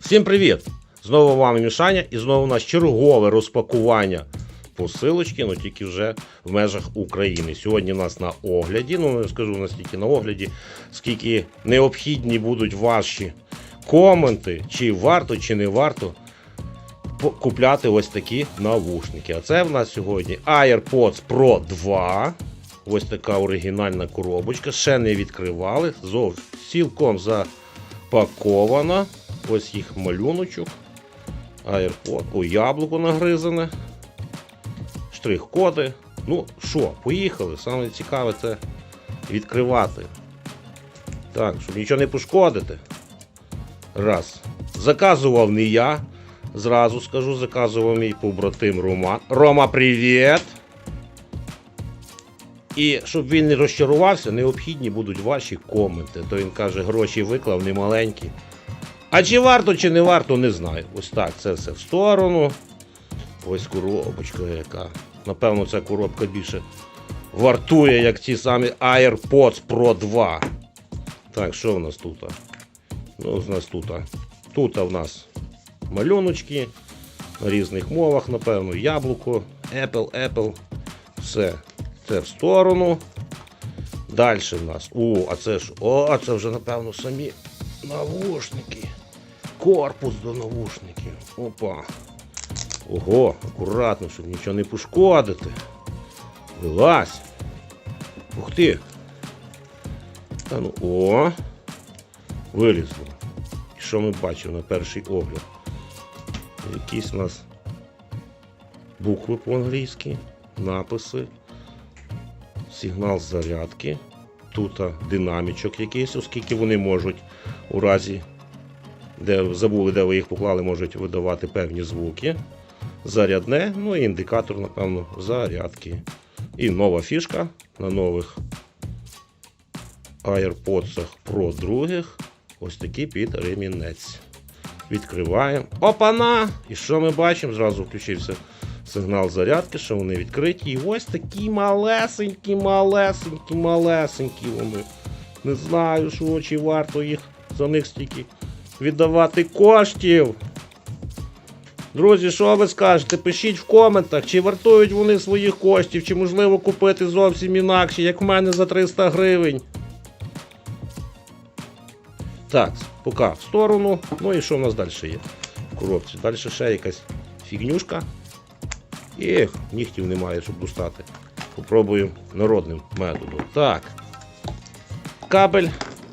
Всім привіт! Знову вам Мішаня і знову у нас чергове розпакування посилочки, ну тільки вже в межах України. Сьогодні у нас на огляді, ну не скажу настільки на огляді, скільки необхідні будуть ваші коменти, чи варто, чи не варто купляти ось такі навушники. А це в нас сьогодні AirPods Pro 2. Ось така оригінальна коробочка. Ще не відкривали. Зовсім цілком запакована. Ось їх малюночок. AirPod. О, яблуко нагризане. Штрих-коди. Ну що, поїхали. Саме цікаве це відкривати. Так, щоб нічого не пошкодити. Раз. Заказував не я. Зразу скажу, заказував мій побратим Рома. Рома, привіт! І щоб він не розчарувався, необхідні будуть ваші коменти. То він каже, гроші виклав немаленькі. А чи варто, чи не варто, не знаю. Ось так, це все в сторону. Ось коробочка яка. Напевно, ця коробка більше вартує, як ті самі AirPods Pro 2. Так, що в нас тут? Ну, у нас тут. Тут у нас малюночки на різних мовах, напевно, яблуко, Apple, Apple. Все. Це в сторону. Далі в нас. О, а це ж. О, а це вже, напевно, самі навушники. Корпус до навушників. Опа. Ого, акуратно, щоб нічого не пошкодити. Вилазь. Ух ти. Та ну, о. Вилізло. Що ми бачимо на перший огляд? Якісь у нас букви по-англійськи, написи, сигнал зарядки. Тут динамічок якийсь, оскільки вони можуть у разі, де забули, де ви їх поклали, можуть видавати певні звуки. Зарядне, ну і індикатор, напевно, зарядки. І нова фішка на нових AirPods Pro других. Ось такий під ремінець. Відкриваємо. Опана! І що ми бачимо? Зразу включився сигнал зарядки, що вони відкриті. І ось такі малесенькі, малесенькі, малесенькі вони. Не знаю, що чи варто їх за них стільки віддавати коштів. Друзі, що ви скажете? Пишіть в коментах, чи вартують вони своїх коштів, чи можливо купити зовсім інакше, як в мене за 300 гривень. Так, поки в сторону. Ну і що в нас далі є в коробці? Далі ще якась фігнюшка. Ех, нігтів немає, щоб достати. Попробуємо народним методом. Так. Кабель.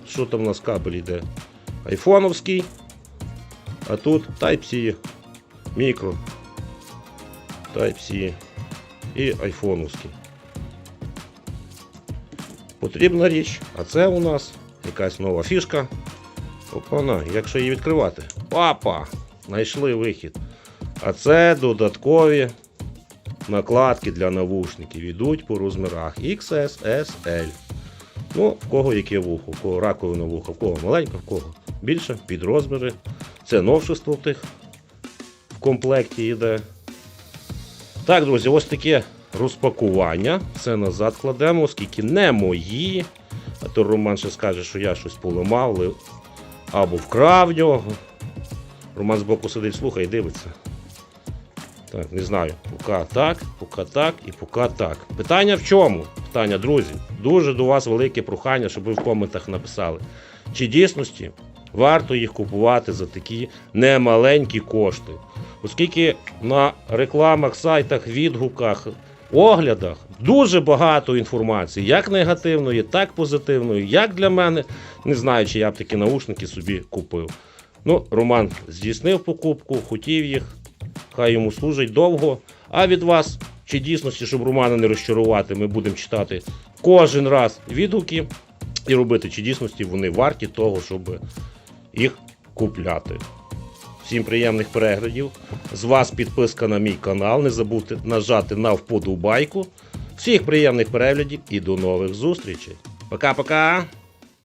Що там у нас кабель йде? Айфоновський. А тут Type-C. Мікро. Type-C. І айфоновський. Потрібна річ. А це у нас якась нова фішка. Опана, якщо її відкривати. Папа! Знайшли вихід. А це додаткові накладки для навушників. Йдуть по розмірах XS, S, Ну, в кого яке вухо, в кого раковина вуха, в кого маленьке, в кого більше, під розміри. Це новшество в тих в комплекті йде. Так, друзі, ось таке розпакування. Це назад кладемо, оскільки не мої. А то Роман ще скаже, що я щось поламав або вкрав нього. Роман збоку сидить, слухає дивиться. Так, не знаю. Поки так, поки так і поки так. Питання в чому? Питання, друзі. Дуже до вас велике прохання, щоб ви в коментах написали. Чи дійсності варто їх купувати за такі немаленькі кошти? Оскільки на рекламах, сайтах, відгуках, оглядах дуже багато інформації, як негативної, так позитивної, як для мене. Не знаю, чи я б такі наушники собі купив. Ну, Роман здійснив покупку, хотів їх, хай йому служить довго. А від вас, чи дійсності, щоб Романа не розчарувати, ми будемо читати кожен раз відгуки і робити, чи дійсності вони варті того, щоб їх купляти. Всім приємних переглядів. З вас підписка на мій канал. Не забудьте нажати на вподобайку. Всіх приємних переглядів і до нових зустрічей. Пока-пока!